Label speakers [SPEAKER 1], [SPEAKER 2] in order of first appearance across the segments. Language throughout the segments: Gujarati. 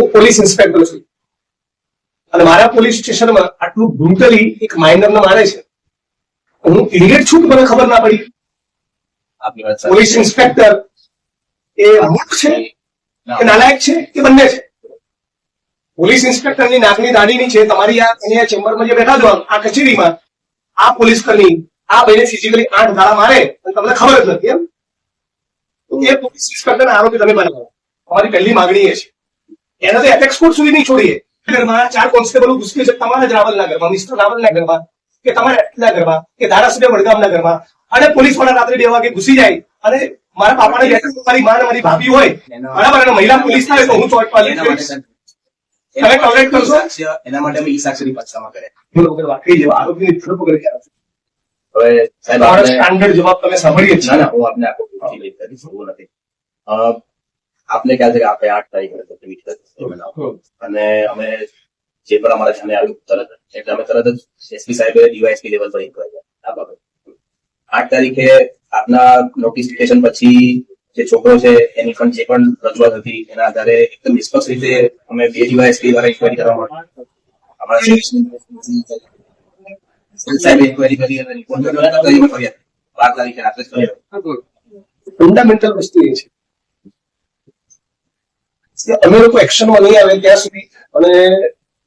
[SPEAKER 1] હું પોલીસ ઇન્સ્પેક્ટર છું. અને મારા પોલીસ સ્ટેશનમાં આટલું બ્રુટલી એક માઇનરને મારે છે. હું ઇડિયટ છું મને ખબર ના પડી? પોલીસ ઇન્સ્પેક્ટર એ મૂર્ખ છે? કે નાલાયક છે? કે બંને છે? પોલીસ ઇન્સ્પેક્ટરની નાકની દાઢીની છે તમારી આ અહીંયા ચેમ્બરમાં જે બેઠા છો આ કચેરીમાં આ પોલીસ કર્મી આ ભાઈને ફિઝિકલી આઠ ગાળા મારે અને તમને ખબર જ નથી એમ? તો એ પોલીસ ઇન્સ્પેક્ટરના આરોપી તમે બનાવો. અમારી પહેલી માગણી એ છે. એને તો એપેક્સ કોર્ટ સુધી નહીં છોડીએ. ઘરમાં ચાર કોન્સ્ટેબલો ઘૂસકે છે. તમારા જ રાવલના ઘરમાં મિસ્ટર રાવલના ઘરમાં કે તમારા એટલા ઘરમાં કે ધારાસભ્ય વડગામના ઘરમાં. અને પોલીસવાળા રાત્રે બે વાગે ઘૂસી જાય. અને મારા પાપાને મારી માં મારી ભાભી હોય. બરાબર અને મહિલા પોલીસ થાય તો હું ચોટ પાલી. તમે tolerate કરશો?
[SPEAKER 2] એના માટે અમે ઈ સાક્ષરી પક્ષમાં કરે
[SPEAKER 1] વાકઈ જેવા આરોપીની ધરપકડ કર્યા છે.
[SPEAKER 2] હવે સાહેબ
[SPEAKER 1] સ્ટાન્ડર્ડ જવાબ તમે સાંભળીએ
[SPEAKER 2] ના
[SPEAKER 1] છીએ.
[SPEAKER 2] ના હું આપને એવું નથી. આપને ખ્યાલ છે કે આપણે આઠ તારીખે ટ્વીટ. અને અમે જે પણ અમારા સામે આવ્યું તરત એટલે અમે તરત જ એસપી સાહેબે ડીવાયએસપી લેવલ પર ઇન્કવાયરી આ બાબત. આઠ તારીખે આપના નોટિફિકેશન પછી જે છોકરો છે એની પણ જે પણ રજૂઆત હતી એના આધારે એકદમ નિષ્પક્ષ રીતે અમે બે ડીવાયએસપી દ્વારા ઇન્કવાયરી કરવા માટે અમારા સાહેબે ઇન્કવાયરી કરી અને રિપોર્ટ બાર તારીખે રાત્રે
[SPEAKER 1] ફંડામેન્ટલ વસ્તુ એ છે. અમે લોકો એક્શનમાં નહીં આવે ત્યાં સુધી અને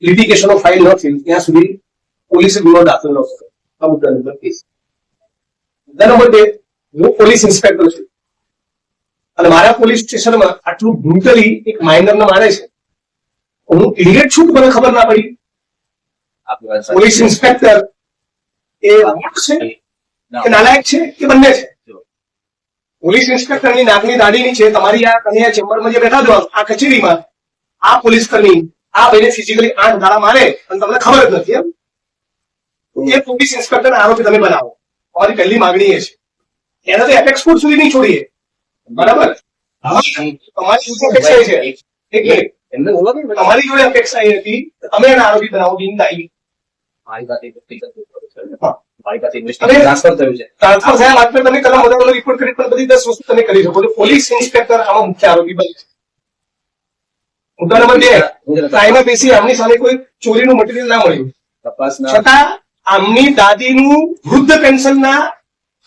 [SPEAKER 1] લિટિગેશનો ફાઇલ ન થઈ ત્યાં સુધી પોલીસે ગુનો દાખલ ન કર્યો આ મુદ્દા નંબર કેસ મુદ્દા નંબર બે હું પોલીસ ઇન્સ્પેક્ટર છું. અને મારા પોલીસ સ્ટેશનમાં આટલું બ્રુટલી એક માઇનરને મારે છે. હું ઇડિયટ છું મને ખબર ના પડી. પોલીસ. ઇન્સ્પેક્ટર એ છે કે નાલાયક છે કે બંને છે? પોલીસ ઇન્સ્પેક્ટરની નાકની દાઢીની છે તમારી આ તમે ચેમ્બરમાં જે બેઠા છો આ કચેરીમાં આ પોલીસ કર્મી આ ભાઈને ફિઝિકલી આઠ ધારા મારે અને તમને ખબર જ નથી એમ? એ પોલીસ ઇન્સ્પેક્ટર આરોપી તમે બનાવો. અમારી પહેલી માંગણી એ છે. એને તો એપેક્સ કોર્ટ સુધી નહીં છોડીએ. બરાબર? તમારી જોડે અપેક્ષા એ છે. એક મિનિટ. તમારી જોડે અપેક્ષા એ હતી તમે એના આરોપી બનાવો બિનદાયી
[SPEAKER 2] મારી વાત
[SPEAKER 1] એ.
[SPEAKER 2] મારી પાસે investigation
[SPEAKER 1] અને-
[SPEAKER 2] થયું છે.
[SPEAKER 1] ટ્રાન્સફર થયા બાદ તમે કલમ વધારાનો રિપોર્ટ કરી પણ બધી દસ વસ્તુ તમે કરી શકો છો. પોલીસ ઇન્સ્પેક્ટર આમાં મુખ્ય આરોપી બને છે. મુદ્દા નંબર બે ટ્રાયમાં બેસી આમની સામે કોઈ ચોરીનું મટીરિયલ ના મળ્યું.
[SPEAKER 2] તપાસના
[SPEAKER 1] છતાં આમની દાદીનું વૃદ્ધ પેન્શનના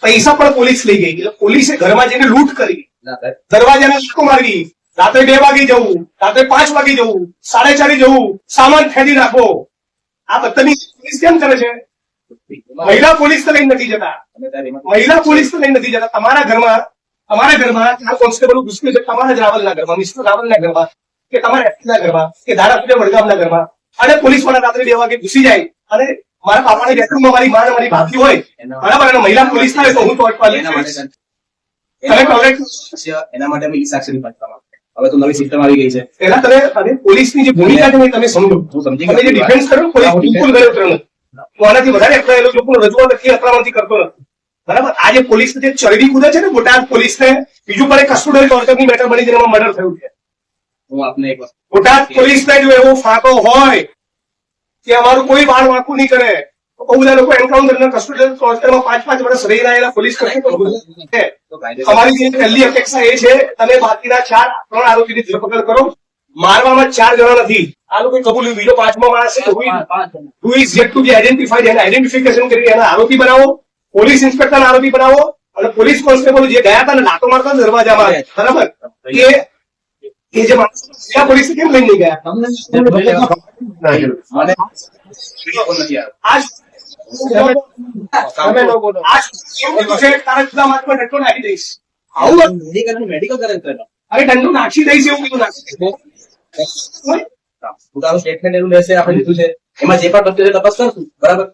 [SPEAKER 1] પૈસા પણ પોલીસ લઈ ગઈ. એટલે પોલીસે ઘરમાં જઈને લૂંટ કરી.
[SPEAKER 2] દરવાજા ને
[SPEAKER 1] દરવાજાને લાકો મારવી. રાત્રે બે વાગે જવું. રાત્રે પાંચ વાગે જવું. સાડે ચારે જવું. સામાન ફેંદી નાખો આ બધાની પોલીસ કેમ કરે છે? મહિલા પોલીસ તો લઈને નથી જતા. મહિલા પોલીસ તો લઈને નથી જતા. તમારા ઘરમાં તમારા ઘરમાં આ કોન્સ્ટેબલ ઘૂસકે છે. તમારા જ રાવલના ઘરમાં મિસ્ટર રાવલના ઘરમાં કે તમારા એસના ઘરમાં કે ધારાસભ્ય વડગામના ઘરમાં. અને પોલીસવાળા રાત્રે બે વાગે ઘૂસી જાય. અને મારા પાપાની બેડરૂમમાં મારી માં મારી ભાભી હોય. બરાબર અને મહિલા પોલીસ થાય તો હું તો અટકાવી
[SPEAKER 2] એના માટે એના અમે ઈ સાક્ષરી પંચમાં હવે તો નવી સિસ્ટમ આવી ગઈ છે.
[SPEAKER 1] પહેલા તમે પોલીસની જે ભૂમિકા છે તમે સમજો.
[SPEAKER 2] હું સમજી ગયો
[SPEAKER 1] ડિફેન્સ કરો પોલીસ બિલકુલ ગયો ત્રણ વધારે અકળાયેલો છું પણ રજૂઆત નથી અથડામણથી કરતો નથી. બરાબર? આ પોલીસ જે ચરબી કૂદે છે ને બોટાદ પોલીસને બીજું પણ એક કસ્ટોડિયલ ટોર્ચરની મેટર બની જેમાં મર્ડર થયું છે.
[SPEAKER 2] હું આપને એક
[SPEAKER 1] બોટાદ પોલીસને જો એવો ફાંકો હોય કે અમારું કોઈ બાળ વાંકું નહીં કરે તો બહુ બધા લોકો એન્કાઉન્ટર કસ્ટોડિયલ ટોર્ચરમાં પાંચ પાંચ વર્ષ રહી રહેલા પોલીસ
[SPEAKER 2] કાયદેસર
[SPEAKER 1] અમારી જે પહેલી અપેક્ષા એ છે તમે બાકીના ચાર ત્રણ આરોપીની ધરપકડ કરો. મારવામાં ચાર જણા નથી. આ લોકો કબૂલ બીજો પાંચમો માણસ is- who is yet to be એને આઈડેન્ટિફિકેશન કરી એના આરોપી બનાવો. પોલીસ ઇન્સ્પેક્ટર આરોપી બનાવો. અને પોલીસ કોન્સ્ટેબલ જે ગયા હતા ને લાતો મારતા દરવાજામાં બરાબર? એ. એ જે માણસ ગયા પોલીસ કેમ લઈને નહીં ગયા. આજ આવું
[SPEAKER 2] મેડિકલ કરે
[SPEAKER 1] અરે ઠંડુ નાખી દઈશ એવું કીધું નાખી.
[SPEAKER 2] પોતાનું સ્ટેટમેન્ટ એવું લેશે આપણે લીધું છે. એમાં જે પણ તપાસ કરશું. બરાબર?